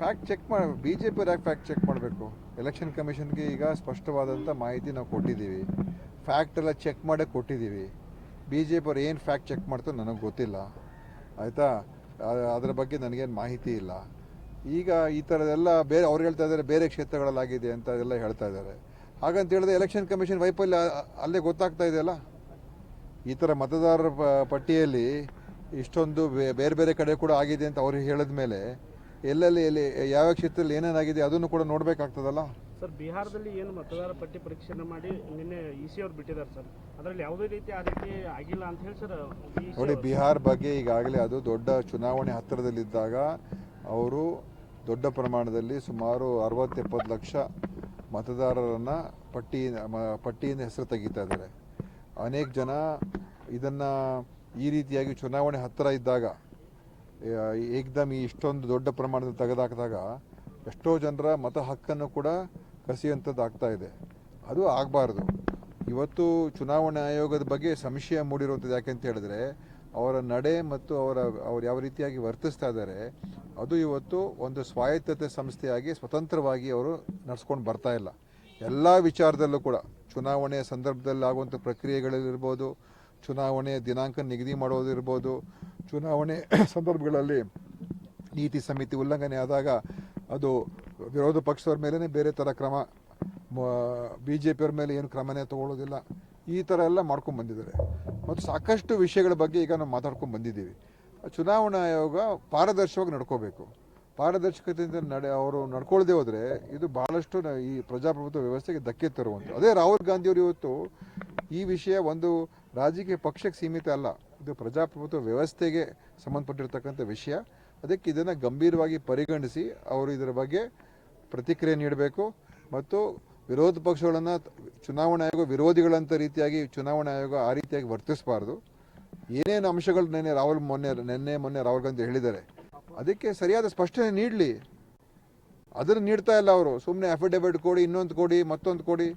Fact check ಮಾಡಿ B J P ಯಾಕೆ fact check ಮಾಡಬೇಕು? ಎಲೆಕ್ಷನ್ ಕಮಿಷನ್ಗೆ ಈಗ ಸ್ಪಷ್ಟವಾದಂಥ ಮಾಹಿತಿ ನಾವು ಕೊಟ್ಟಿದ್ದೀವಿ. ಫ್ಯಾಕ್ಟ್ ಎಲ್ಲ ಚೆಕ್ ಮಾಡೇ ಕೊಟ್ಟಿದ್ದೀವಿ. ಬಿ ಜೆ ಪಿ ಅವ್ರು ಏನು ಫ್ಯಾಕ್ಟ್ ಚೆಕ್ ಮಾಡ್ತಾರೆ ನನಗೆ ಗೊತ್ತಿಲ್ಲ. ಆಯಿತಾ? ಅದರ ಬಗ್ಗೆ ನನಗೇನು ಮಾಹಿತಿ ಇಲ್ಲ. ಈಗ ಈ ಥರದೆಲ್ಲ ಬೇರೆ, ಅವ್ರು ಹೇಳ್ತಾ ಇದ್ದಾರೆ ಬೇರೆ ಕ್ಷೇತ್ರಗಳಲ್ಲಾಗಿದೆ ಅಂತ ಎಲ್ಲ ಹೇಳ್ತಾ ಇದ್ದಾರೆ. ಹಾಗಂತ ಹೇಳಿದ್ರೆ ಎಲೆಕ್ಷನ್ ಕಮಿಷನ್ ವೈಫಲ್ಯ ಅಲ್ಲೇ ಗೊತ್ತಾಗ್ತಾ ಇದೆಯಲ್ಲ? ಈ ಥರ ಮತದಾರರ ಪಟ್ಟಿಯಲ್ಲಿ ಇಷ್ಟೊಂದು ಬೇರೆ ಬೇರೆ ಕಡೆ ಕೂಡ ಆಗಿದೆ ಅಂತ ಅವ್ರು ಹೇಳಿದ ಮೇಲೆ ಎಲ್ಲೆಲ್ಲಿ ಎಲ್ಲಿ ಯಾವ ಕ್ಷೇತ್ರದಲ್ಲಿ ಏನೇನಾಗಿದೆ ಅದನ್ನು ಕೂಡ ನೋಡಬೇಕಾಗ್ತದಲ್ಲ? ಸರ್ ಬಿಹಾರದಲ್ಲಿ ಏನು ಮತದಾರ ಪಟ್ಟಿ ಪರೀಕ್ಷೆ ಮಾಡಿ ನಿನ್ನೆ ಇ ಸಿ ಅವ್ರು ಬಿಟ್ಟಿದ್ದಾರೆ ಸರ್. ಅದರಲ್ಲಿ ಯಾವುದೇ ರೀತಿ ಆ ರೀತಿ ಆಗಿಲ್ಲ ಅಂತ ಹೇಳಿ ಸರ್ ನೋಡಿ ಬಿಹಾರ್ ಬಗ್ಗೆ ಈಗಾಗಲೇ ಅದು ದೊಡ್ಡ ಚುನಾವಣೆ ಹತ್ತಿರದಲ್ಲಿದ್ದಾಗ ಅವರು ದೊಡ್ಡ ಪ್ರಮಾಣದಲ್ಲಿ ಸುಮಾರು ಅರವತ್ತೆಪ್ಪತ್ತು ಲಕ್ಷ ಮತದಾರರನ್ನು ಪಟ್ಟಿ ಪಟ್ಟಿಯಿಂದ ಹೆಸರು ತೆಗಿತಾ ಇದ್ದಾರೆ. ಅನೇಕ ಜನ ಇದನ್ನು ಈ ರೀತಿಯಾಗಿ ಚುನಾವಣೆ ಹತ್ತಿರ ಇದ್ದಾಗ ಏಕ್ದಮ್ ಈ ಇಷ್ಟೊಂದು ದೊಡ್ಡ ಪ್ರಮಾಣದಲ್ಲಿ ತೆಗೆದಾಕಿದಾಗ ಎಷ್ಟೋ ಜನರ ಮತ ಹಕ್ಕನ್ನು ಕೂಡ ಕಸಿಯುವಂಥದ್ದು ಆಗ್ತಾ ಇದೆ. ಅದು ಆಗಬಾರ್ದು. ಇವತ್ತು ಚುನಾವಣಾ ಆಯೋಗದ ಬಗ್ಗೆ ಸಂಶಯ ಮೂಡಿರುವಂಥದ್ದು ಯಾಕೆಂತ ಹೇಳಿದ್ರೆ, ಅವರ ನಡೆ ಮತ್ತು ಅವರ, ಅವ್ರು ಯಾವ ರೀತಿಯಾಗಿ ವರ್ತಿಸ್ತಾ ಇದ್ದಾರೆ, ಅದು ಇವತ್ತು ಒಂದು ಸ್ವಾಯತ್ತತೆ ಸಂಸ್ಥೆಯಾಗಿ ಸ್ವತಂತ್ರವಾಗಿ ಅವರು ನಡೆಸ್ಕೊಂಡು ಬರ್ತಾ ಇಲ್ಲ. ಎಲ್ಲ ವಿಚಾರದಲ್ಲೂ ಕೂಡ, ಚುನಾವಣೆಯ ಸಂದರ್ಭದಲ್ಲಿ ಆಗುವಂಥ ಪ್ರಕ್ರಿಯೆಗಳಿರ್ಬೋದು ಚುನಾವಣೆಯ ದಿನಾಂಕ ನಿಗದಿ ಮಾಡೋದಿರ್ಬೋದು ಚುನಾವಣೆ ಸಂದರ್ಭಗಳಲ್ಲಿ ನೀತಿ ಸಮಿತಿ ಉಲ್ಲಂಘನೆ ಆದಾಗ ಅದು ವಿರೋಧ ಪಕ್ಷದವ್ರ ಮೇಲೇ ಬೇರೆ ಥರ ಕ್ರಮ ಬಿ ಜೆ ಪಿಯವ್ರ ಮೇಲೆ ಏನು ಕ್ರಮನೇ ತಗೊಳ್ಳೋದಿಲ್ಲ. ಈ ಥರ ಎಲ್ಲ ಮಾಡ್ಕೊಂಡು ಬಂದಿದ್ದಾರೆ. ಮತ್ತು ಸಾಕಷ್ಟು ವಿಷಯಗಳ ಬಗ್ಗೆ ಈಗ ನಾವು ಮಾತಾಡ್ಕೊಂಡು ಬಂದಿದ್ದೀವಿ. ಚುನಾವಣಾ ಆಯೋಗ ಪಾರದರ್ಶಕವಾಗಿ ನಡ್ಕೋಬೇಕು. ಪಾರದರ್ಶಕತೆಯಿಂದ ನಡೆ, ಅವರು ನಡ್ಕೊಳ್ಳದೆ ಹೋದರೆ ಇದು ಭಾಳಷ್ಟು ಈ ಪ್ರಜಾಪ್ರಭುತ್ವ ವ್ಯವಸ್ಥೆಗೆ ಧಕ್ಕೆ ತರುವಂಥ ಅದೇ ರಾಹುಲ್ ಗಾಂಧಿಯವರು ಇವತ್ತು ಈ ವಿಷಯ ಒಂದು ರಾಜಕೀಯ ಪಕ್ಷಕ್ಕೆ ಸೀಮಿತ ಅಲ್ಲ. ಇದು ಪ್ರಜಾಪ್ರಭುತ್ವ ವ್ಯವಸ್ಥೆಗೆ ಸಂಬಂಧಪಟ್ಟಿರ್ತಕ್ಕಂಥ ವಿಷಯ. ಅದಕ್ಕೆ ಇದನ್ನು ಗಂಭೀರವಾಗಿ ಪರಿಗಣಿಸಿ ಅವರು ಇದರ ಬಗ್ಗೆ ಪ್ರತಿಕ್ರಿಯೆ ನೀಡಬೇಕು. ಮತ್ತು ವಿರೋಧ ಪಕ್ಷಗಳನ್ನು ಚುನಾವಣಾ ಆಯೋಗ ವಿರೋಧಿಗಳಂತ ರೀತಿಯಾಗಿ ಚುನಾವಣಾ ಆಯೋಗ ಆ ರೀತಿಯಾಗಿ ವರ್ತಿಸಬಾರ್ದು. ಏನೇನು ಅಂಶಗಳು ನಿನ್ನೆ ರಾಹುಲ್ ಮೊನ್ನೆ, ನಿನ್ನೆ ಮೊನ್ನೆ ರಾಹುಲ್ ಗಾಂಧಿ ಹೇಳಿದ್ದಾರೆ. ಅದಕ್ಕೆ ಸರಿಯಾದ ಸ್ಪಷ್ಟನೆ ನೀಡಲಿ. ಅದನ್ನು ನೀಡ್ತಾ ಇಲ್ಲ ಅವರು. ಸುಮ್ಮನೆ ಅಫಿಡವಿಟ್ ಕೊಡಿ, ಇನ್ನೊಂದು ಕೊಡಿ, ಮತ್ತೊಂದು ಕೊಡಿ.